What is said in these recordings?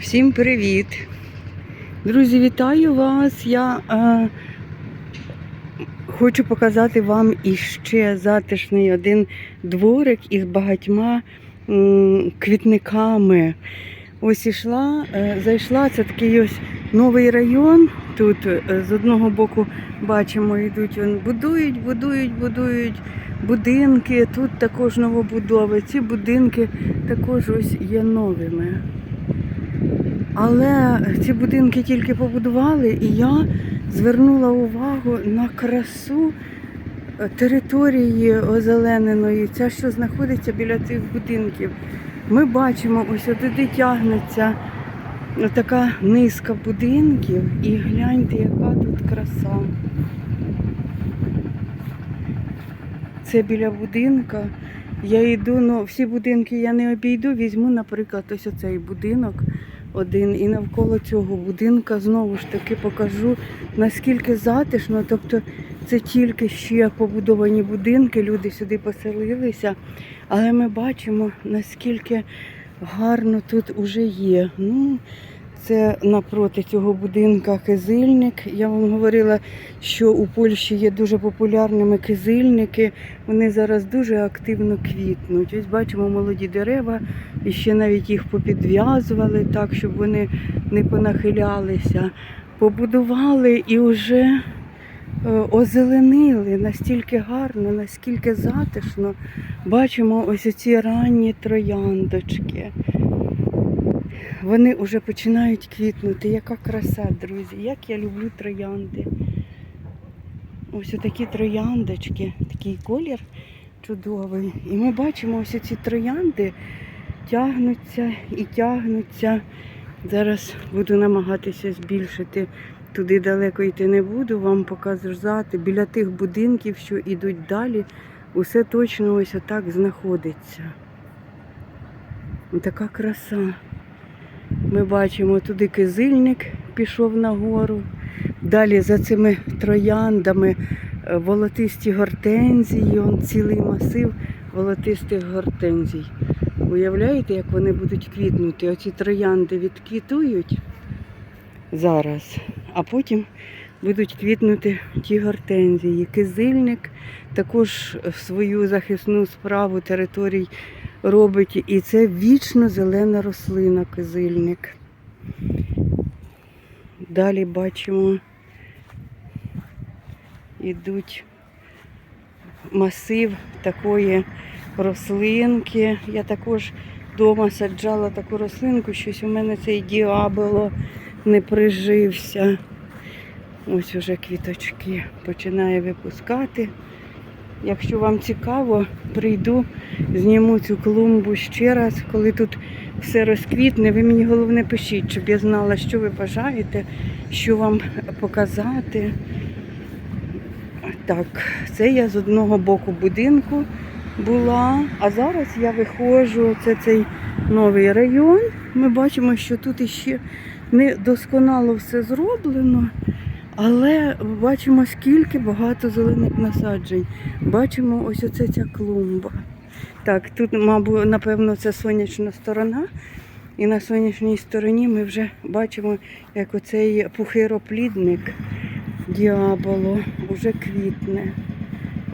Всім привіт! Друзі, вітаю вас! Я е, хочу показати вам іще затишний один дворик із багатьма м, квітниками. Ось ішла, е, зайшла, це такий ось новий район. Тут е, з одного боку бачимо, йдуть, он, будують, будують, будують будинки. Тут також новобудови. Ці будинки також ось є новими. Але ці будинки тільки побудували, і я звернула увагу на красу е, території озелененої, ця, що знаходиться біля цих будинків. Ми бачимо, ось туди тягнеться така низка будинків, і гляньте, яка тут краса. Це біля будинка. Я йду, ну всі будинки я не обійду, візьму, наприклад, ось оцей будинок один. І навколо цього будинка знову ж таки покажу, наскільки затишно. Тобто це тільки ще побудовані будинки, люди сюди поселилися. Але ми бачимо, наскільки гарно тут уже є. Ну, це напроти цього будинка кизильник. Я вам говорила, що у Польщі є дуже популярними кизильники. Вони зараз дуже активно квітнуть. Ось бачимо молоді дерева, і ще навіть їх попідв'язували так, щоб вони не понахилялися. Побудували і вже е, озеленили настільки гарно, наскільки затишно. Бачимо ось ці ранні трояндочки. Вони вже починають квітнути. Яка краса, друзі! Як я люблю троянди. Ось такі трояндочки, такий колір чудовий. І ми бачимо ось ці троянди тягнуться і тягнуться. Зараз буду намагатися збільшити. Туди далеко йти не буду, вам показати. Біля тих будинків, що йдуть далі, усе точно ось отак знаходиться. Така краса. Ми бачимо, туди кизильник пішов нагору. Далі за цими трояндами е, волотисті гортензії, он цілий масив волотистих гортензій. Уявляєте, як вони будуть квітнути? Оці троянди відквітують зараз, а потім будуть квітнути ті гортензії. Кизильник також свою захисну справу територій робить. І це вічно зелена рослина, кизильник. Далі бачимо, ідуть масив такої рослинки. Я також вдома саджала таку рослинку, щось у мене цей діаболо не прижився. Ось уже квіточки починає випускати. Якщо вам цікаво, прийду, зніму цю клумбу ще раз, коли тут все розквітне. Ви мені головне пишіть, щоб я знала, що ви бажаєте, що вам показати. Так, це я з одного боку будинку була, а зараз я виходжу, це цей новий район. Ми бачимо, що тут іще не досконало все зроблено. Але бачимо, скільки багато зелених насаджень. Бачимо ось оце ця клумба. Так, тут, мабуть, напевно, це сонячна сторона. І на сонячній стороні ми вже бачимо, як оцей пухироплідник діаболо вже квітне.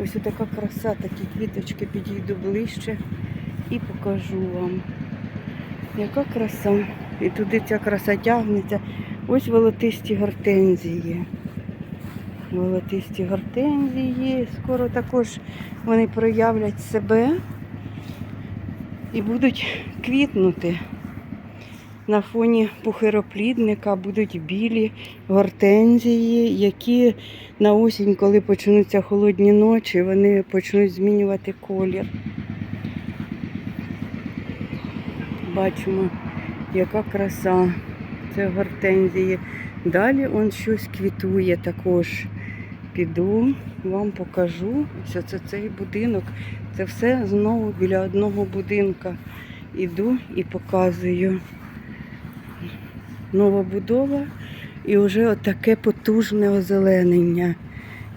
Ось така краса, такі квіточки підійду ближче і покажу вам. Яка краса. І туди ця краса тягнеться. Ось волотисті гортензії. Волотисті гортензії. Скоро також вони проявлять себе і будуть квітнути. На фоні пухироплідника будуть білі гортензії, які на осінь, коли почнуться холодні ночі, вони почнуть змінювати колір. Бачимо, яка краса. Це гортензії. Далі он щось квітує також. Піду, вам покажу. Ось це цей будинок. Це все знову біля одного будинка. Іду і показую. Нова будова і вже отаке потужне озеленення.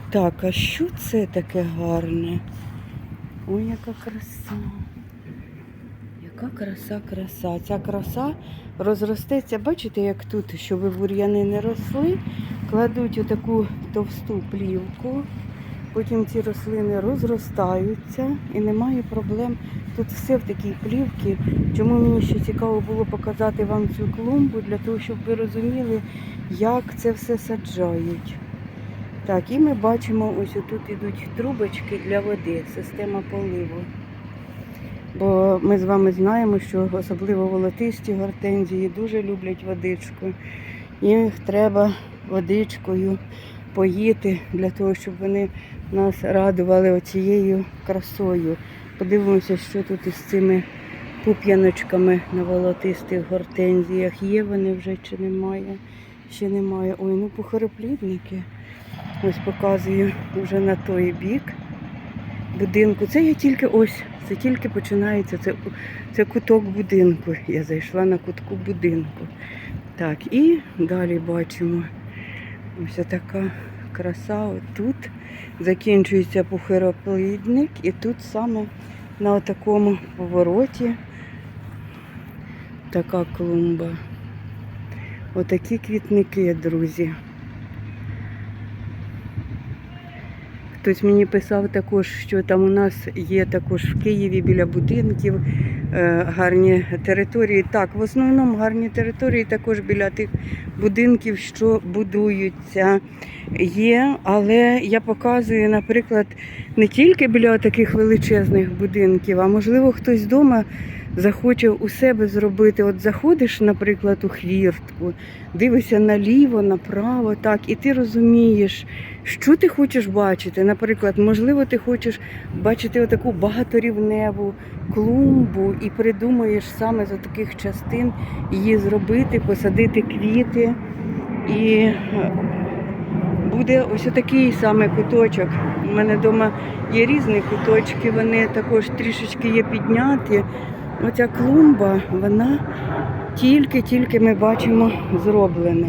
Так, а що це таке гарне? Ой, яка краса. Яка краса, краса. Ця краса розростеться. Бачите, як тут, щоб бур'яни не росли, кладуть отаку товсту плівку. Потім ці рослини розростаються і немає проблем. Тут все в такій плівці. Чому мені ще цікаво було показати вам цю клумбу, для того, щоб ви розуміли, як це все саджають. Так, і ми бачимо, ось тут ідуть трубочки для води, система поливу. Бо ми з вами знаємо, що особливо волотисті гортензії дуже люблять водичку. Їх треба водичкою поїти для того, щоб вони нас радували оцією красою. Подивимося, що тут із цими пуп'яночками на волотистих гортензіях. Є вони вже чи немає? Ще немає. Ой, ну пухароплідники. Ось показую вже на той бік будинку. Це я тільки ось, це тільки починається. Це, це куток будинку. Я зайшла на кутку будинку. Так, і далі бачимо ось така краса. Отут закінчується пухироплідник, і тут саме на такому повороті така клумба. Отакі квітники, друзі. Хтось мені писав також, що там у нас є також в Києві біля будинків е, гарні території. Так, в основному гарні території також біля тих будинків, що будуються, є. Але я показую, наприклад, не тільки біля таких величезних будинків, а можливо хтось вдома захоче у себе зробити. От заходиш, наприклад, у хвіртку, дивишся наліво, направо, так, і ти розумієш, що ти хочеш бачити. Наприклад, можливо, ти хочеш бачити отаку багаторівневу клумбу і придумаєш саме за таких частин її зробити, посадити квіти. І е, буде ось такий саме куточок. У мене вдома є різні куточки, вони також трішечки є підняті. Оця клумба, вона тільки-тільки ми бачимо зроблена.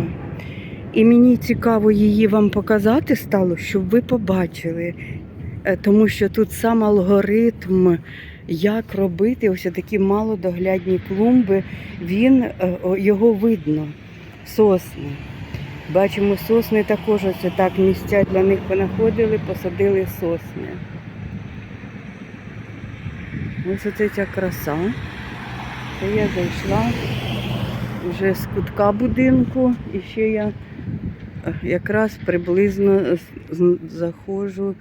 І мені цікаво її вам показати стало, щоб ви побачили. Е, Тому що тут сам алгоритм, як робити ось такі малодоглядні клумби, він, е, його видно. Сосни. Бачимо, сосни також ось так місця для них понаходили, посадили сосни. Ось оце ця краса. Це я зайшла вже з кутка будинку і ще я е, якраз приблизно заходжу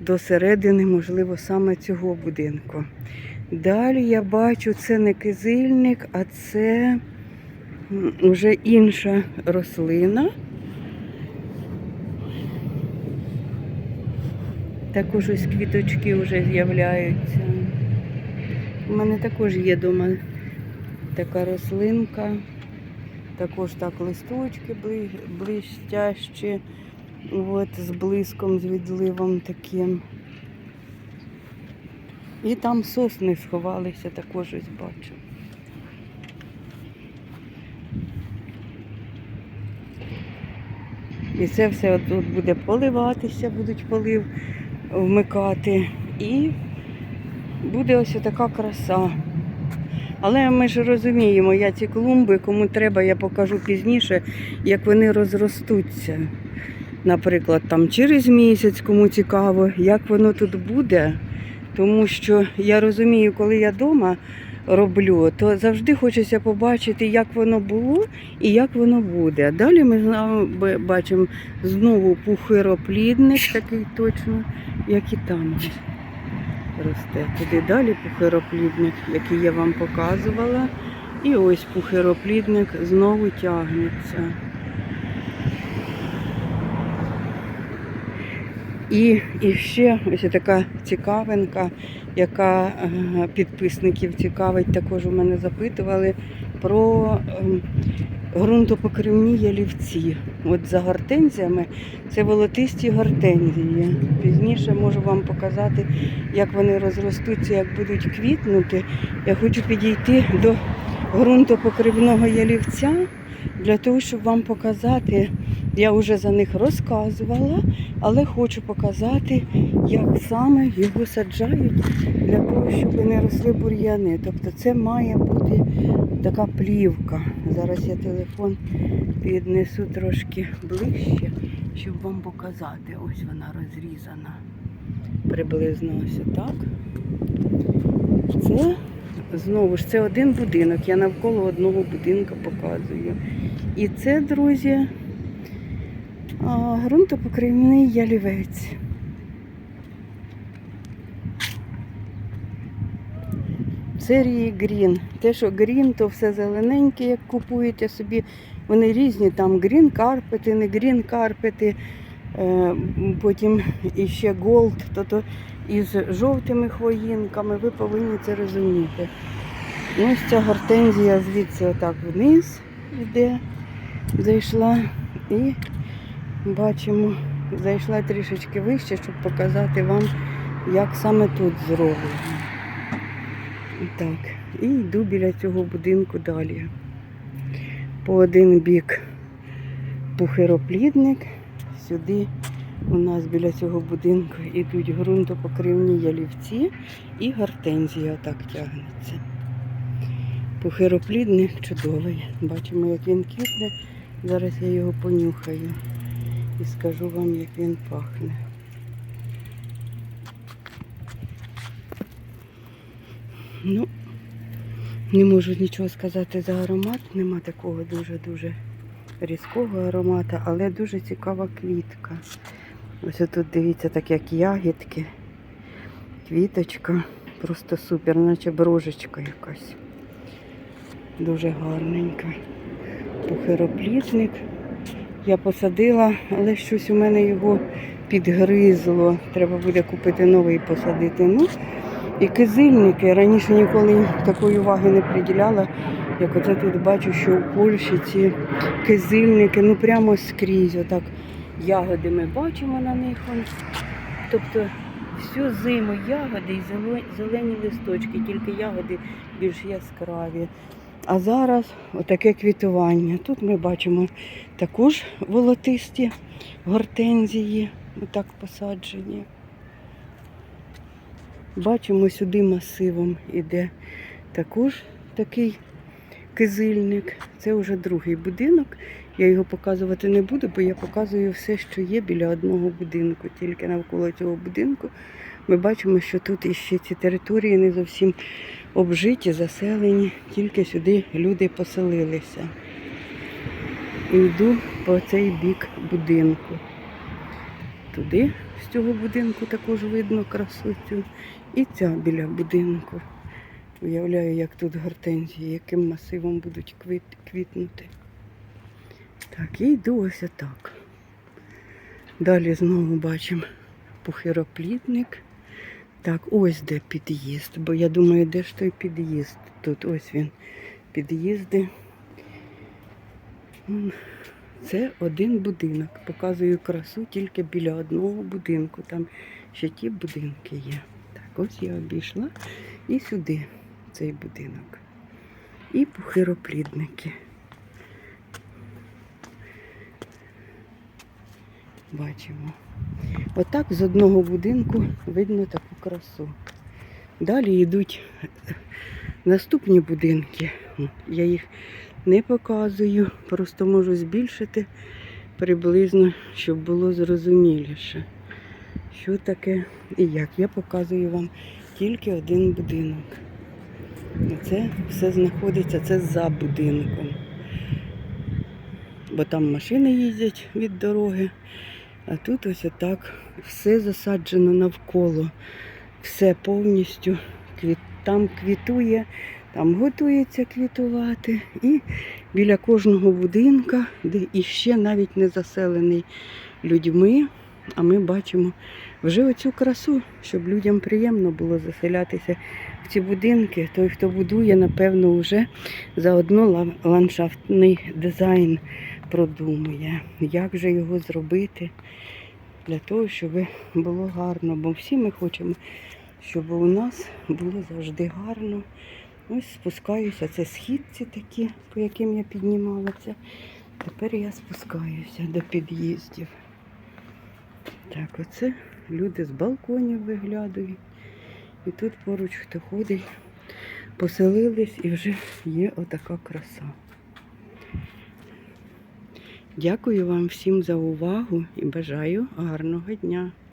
до середини, можливо, саме цього будинку. Далі я бачу, це не кизильник, а це вже інша рослина. Також ось квіточки вже з'являються. У мене також є вдома така рослинка. Також так листочки бли- блищащі, от, з блиском, з відливом таким. І там сосни сховалися, також ось бачу. І це все тут буде поливатися, будуть полив вмикати. І буде ось така краса. Але ми ж розуміємо, я ці клумби, кому треба, я покажу пізніше, як вони розростуться. Наприклад, там через місяць, кому цікаво, як воно тут буде. Тому що я розумію, коли я вдома роблю, то завжди хочеться побачити, як воно було і як воно буде. А Далі ми бачимо знову пухироплідник, такий точно, як і там росте. Туди далі пухироплідник, який я вам показувала. І ось пухироплідник знову тягнеться. І, і ще ось така цікавинка, яка е, підписників цікавить, також у мене запитували про ем, ґрунтопокривні ялівці. От за гортензіями це волотисті гортензії. Пізніше можу вам показати, як вони розростуться, як будуть квітнути. Я хочу підійти до ґрунтопокривного ялівця для того, щоб вам показати, Я вже за них розказувала, але хочу показати, як саме його саджають для того, щоб не росли бур'яни. Тобто це має бути така плівка. Зараз я телефон піднесу трошки ближче, щоб вам показати. Ось вона розрізана. Приблизно ось так. Це знову ж це один будинок. Я навколо одного будинку показую. І це, друзі, а, ґрунтопокривний ялівець. Серії Грін. Те, що Грін, то все зелененьке, як купуєте собі. Вони різні, там грін карпети, не грін карпети, е, потім іще голд, тобто із жовтими хвоїнками. Ви повинні це розуміти. Ось ця гортензія звідси отак вниз йде, зайшла і бачимо, зайшла трішечки вище, щоб показати вам, як саме тут зроблено. Так, і йду біля цього будинку далі. По один бік пухироплідник, сюди у нас біля цього будинку йдуть ґрунтопокривні ялівці і гортензія отак тягнеться. Пухироплідник чудовий. Бачимо, як він квітне. Зараз я його понюхаю і скажу вам, як він пахне. Ну, не можу нічого сказати за аромат. Нема такого дуже-дуже різкого аромату, але дуже цікава квітка. Ось тут дивіться, так як ягідки, квіточка. Просто супер, наче брожечка якась. Дуже гарненька. Пухироплітник. Я посадила, але щось у мене його підгризло. Треба буде купити новий і посадити. Ну, і кизильники. Раніше ніколи такої уваги не приділяла. Як оце тут бачу, що у Польщі ці кизильники, ну прямо скрізь. Отак ягоди ми бачимо на них. Тобто всю зиму ягоди і зелені листочки, тільки ягоди більш яскраві. А зараз отаке квітування. Тут ми бачимо також волотисті гортензії, отак посаджені. Бачимо, сюди масивом іде також такий кизильник. Це вже другий будинок. Я його показувати не буду, бо я показую все, що є біля одного будинку. Тільки навколо цього будинку ми бачимо, що тут іще ці території не зовсім обжиті, заселені, тільки сюди люди поселилися. І йду по цей бік будинку. Туди з цього будинку також видно красу цю. І ця біля будинку. Уявляю, як тут гортензії, яким масивом будуть квіт, квітнути. Так, і йду ось так. Далі знову бачимо пухироплітник. Так, ось де під'їзд, бо я думаю, де ж той під'їзд? Тут ось він. Під'їзди. Це один будинок. Показую красу тільки біля одного будинку. Там ще ті будинки є. Так, ось я обійшла і сюди цей будинок. І пухироплідники. Бачимо. Отак з одного будинку видно таку красу. Далі йдуть наступні будинки. Я їх не показую, просто можу збільшити приблизно, щоб було зрозуміліше, що таке і як. Я показую вам тільки один будинок. Це все знаходиться це за будинком. Бо там машини їздять від дороги. А тут ось отак все засаджено навколо. Все повністю там квітує, там готується квітувати. І біля кожного будинка, де іще навіть не заселений людьми, а ми бачимо вже оцю красу, щоб людям приємно було заселятися в ці будинки. Той, хто будує, напевно, вже заодно ландшафтний дизайн продумує, як же його зробити для того, щоб було гарно. Бо всі ми хочемо, щоб у нас було завжди гарно. Ось спускаюся, це східці такі, по яким я піднімалася. Тепер я спускаюся до під'їздів. Так, оце люди з балконів виглядають. І тут поруч хто ходить, поселились і вже є отака краса. Дякую вам всім за увагу і бажаю гарного дня.